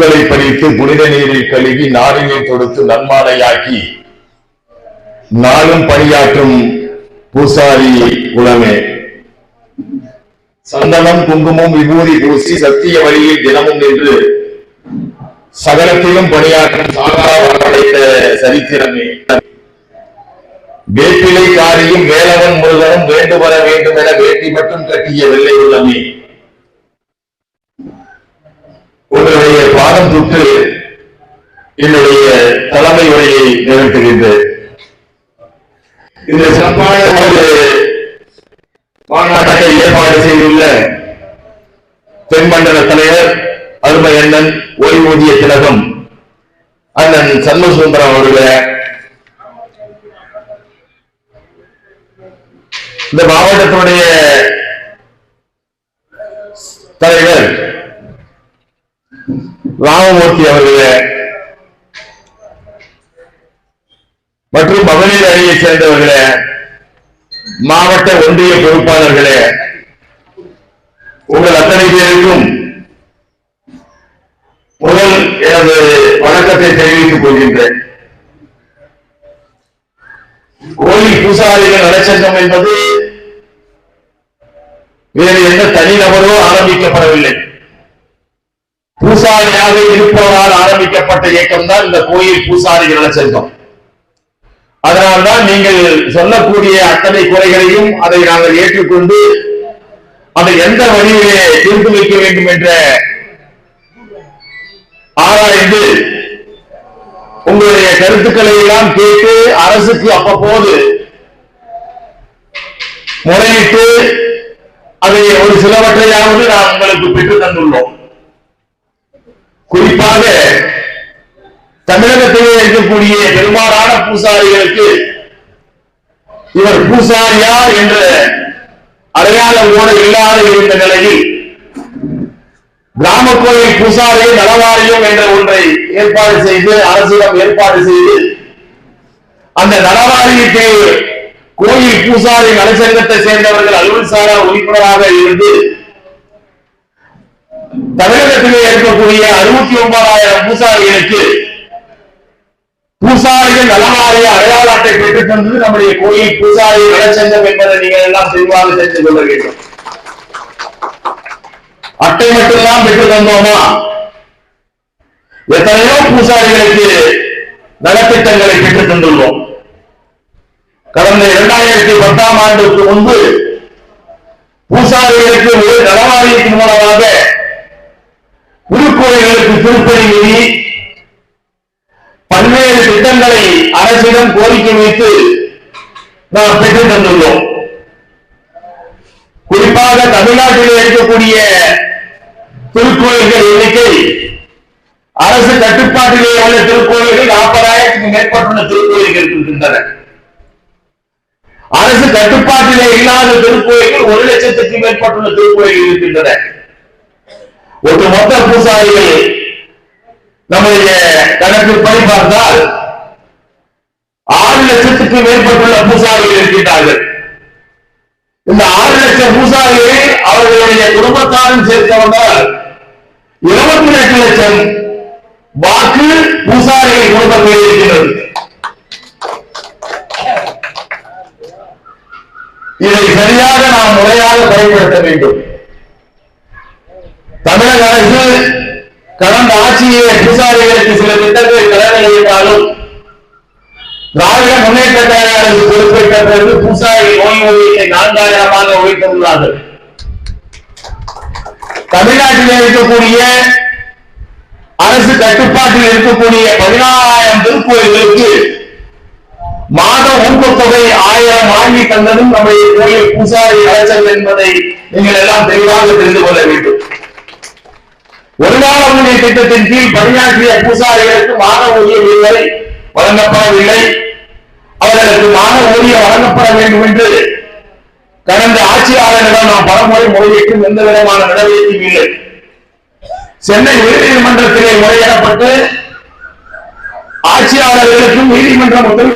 பூக்களை பறித்து புனித நீரில் கழுவி நாரினை தொடுத்து நன்மாலையாக்கி நாளும் பணியாற்றும் பூசாரி குலமே. சந்தனம் குங்குமம் விபூதி பூசி சத்திய வழியில் தினமும் நின்று சகலத்திலும் பணியாற்றும் சாகாரடைத்த சரித்திரமே. வேப்பிலை காரியும் வேலவன் முருகனும் வேண்டு வர வேண்டும் என வேட்டி மட்டும் கட்டிய வெள்ளை உள்ளமே. மனம் தொட்டு என்னுடைய தலைமை உரையை நிகழ்த்துகின்றேன் இந்த சிறப்பான ஒரு மாநாட்டை ஏற்பாடு செய்துள்ள தென்மண்டல தலைவர் அருமை அண்ணன் ஓய்வூதிய திலகம் அண்ணன் சண்முகசுந்தரம் அவர்களே. இந்த மாவட்டத்தினுடைய தலைவர் ராமமூர்த்தி அவர்களே. மற்றும் மகளிர் அணியை சேர்ந்தவர்களே மாவட்ட ஒன்றிய பொறுப்பாளர்களே உங்கள் அத்தனை பேருக்கும் முதல் எனது வணக்கத்தை தெரிவித்துக் கொள்கின்றேன். கோயில் பூசாரிகள் நலச்சங்கம் என்பது வேறு எந்த தனிநபரோ ஆரம்பிக்கப்படவில்லை. பூசாரியாக இருப்பவரால் ஆரம்பிக்கப்பட்ட இயக்கம் தான் இந்த கோயில் பூசாரிகள் சங்கம் அதனால்தான் நீங்கள் சொல்லக்கூடிய அத்தனை குறைகளையும் அதை நாங்கள் ஏற்றுக்கொண்டு அதை எந்த வழியிலே தீர்த்து வைக்க வேண்டும் என்ற ஆராய்ந்து உங்களுடைய கருத்துக்களை எல்லாம் கேட்டு அரசுக்கு அவ்வப்போது முறையிட்டு அதை ஒரு சிலவற்றையாவது நாம் உங்களுக்கு பெற்று தந்துள்ளோம். குறிப்பாக தமிழகத்திலே இருக்கக்கூடிய பெரும்பாலான பூசாரிகளுக்கு இவர் பூசாரியா என்ற அடையாளம் கூட இல்லாத இருந்த நிலையில் கிராம கோயில் பூசாரி நலவாரியம் என்ற ஒன்றை ஏற்பாடு செய்து அரசிடம் ஏற்பாடு செய்து அந்த நலவாரியத்தை கோயில் பூசாரி நலச்சங்கத்தை சேர்ந்தவர்கள் அலுவல் சாரா உறுப்பினராக இருந்து தமிழகத்திலே இருக்கக்கூடிய அறுபத்தி ஒன்பதாயிரம் பூசாரிகளுக்கு பூசாரிகள் நலவாரிய அடையாள அட்டை பெற்றுத் தந்தது நம்முடைய கோயில் பூசாரி நலச்சங்கம் என்பதை நீங்கள் எல்லாம் தெளிவாக தெரிந்து கொள்ள வேண்டும். அட்டை மட்டும்தான் பெற்று தந்தோமா? எத்தனையோ பூசாரிகளுக்கு நலத்திட்டங்களை பெற்றுத் தந்துள்ளோம். கடந்த இரண்டாயிரத்தி பத்தாம் ஆண்டுக்கு முன்பு பூசாரிகளுக்கு ஒரு நலவாரியத்தின் மூலமாக திருக்கோயில்களுக்கு திருப்பணி பல்வேறு திட்டங்களை அரசிடம் கோரிக்கை வைத்து நாம் பெற்று தந்துள்ளோம். குறிப்பாக தமிழ்நாட்டில் இருக்கக்கூடிய திருக்கோயில்கள் எண்ணிக்கை அரசு கட்டுப்பாட்டிலே உள்ள திருக்கோயில்கள் நாற்பதாயிரத்துக்கு மேற்பட்டுள்ள திருக்கோயில்கள் இருக்கின்றன. அரசு கட்டுப்பாட்டிலே இல்லாத திருக்கோயில்கள் ஒரு லட்சத்துக்கு மேற்பட்டுள்ள திருக்கோயில்கள் இருக்கின்றன. ஒட்டுமொத்த பூசாரிகள் நம்முடைய கணக்கிற்படி பார்த்தால் ஆறு லட்சத்துக்கு மேற்பட்டுள்ள பூசாரிகள் இருக்கின்றார்கள். இந்த ஆறு லட்சம் பூசாரிகளை அவர்களுடைய குடும்பத்தாரும் சேர்த்து வந்தால் இருபத்தி எட்டு லட்சம் வாக்கு பூசாரிகள் குடும்பத்தில் இருக்கிறது இதை சரியாக நாம் முறையாக பயன்படுத்த வேண்டும் தமிழக அரசு கடந்த ஆட்சியை பூசாரிகளுக்கு சில திட்டங்களை கடனிட்டாலும் திராவிட முன்னேற்ற கழக பொறுப்பேற்ற பிறகு பூசாரி ஓய்வூதியத்தை நான்காயிரமாக உயர்த்துள்ளார்கள் தமிழ்நாட்டில் இருக்கக்கூடிய அரசு கட்டுப்பாட்டில் இருக்கக்கூடிய பதினாறாயிரம் திருக்கோயில்களுக்கு மாத ஊக்கத்தொகை ஆயிரம் வாங்கி தந்ததும் நம்முடைய கோயில் பூசாரி அரசல் என்பதை நீங்கள் எல்லாம் தெளிவாக தெரிந்து கொள்ள வேண்டும். ஒருநாள் அவனுடைய திட்டத்தின் கீழ் பணியாற்றிய பூசாரிகளுக்கு மான ஊதியம் இல்லை வழங்கப்படவில்லை. அவர்களுக்கு மான ஊதியம் வழங்கப்பட வேண்டும் என்று கடந்த ஆட்சியாளரிடம் நாம் பலமுறை முறையிட்டும் எந்த விதமான நடவடிக்கையும் இல்லை. சென்னை உயர்நீதிமன்றத்திலே முறையிடப்பட்டு ஆட்சியாளர்களுக்கும் நீதிமன்றம் உத்தரவு